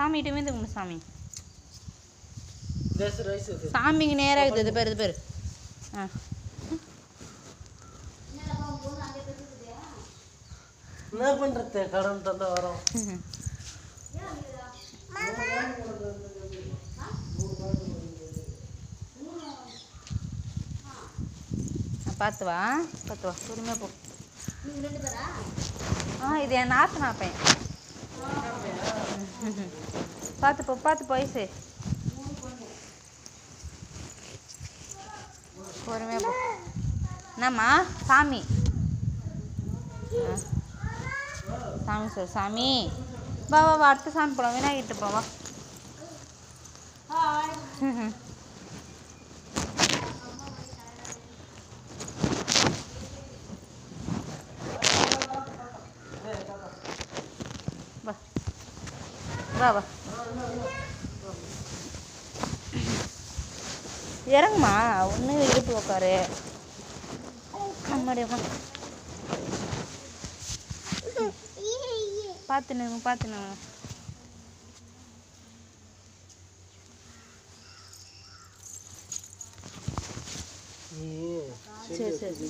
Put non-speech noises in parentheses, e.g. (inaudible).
சாமிகிட்ட வந்து கும்பிடு சாமி. சாமிக்கு நேராக இருக்குது. இது பேர் இது பேர். ஆ. என்ன பண்ணுறது கடன் வரோம். பார்த்து வா. பார்த்து வா. பொறுமையாக போ. ஆ இது என் நாத்தனா பையன்? பார்த்து போ பார்த்து போ ஐசு. பொறுமையாக போ. என்னம்மா? சாமி. ஆ. சாமி சொல் சாமி. வா வா அடுத்த சாமி போலாம். விநாயகிட்ட போ (laughs) வா இறங்குமா? ஒன்று இடுப்பு அம்மாடி உட்காந்து பார்த்து நின்று பார்த்து நின்று நீ சரி சரி.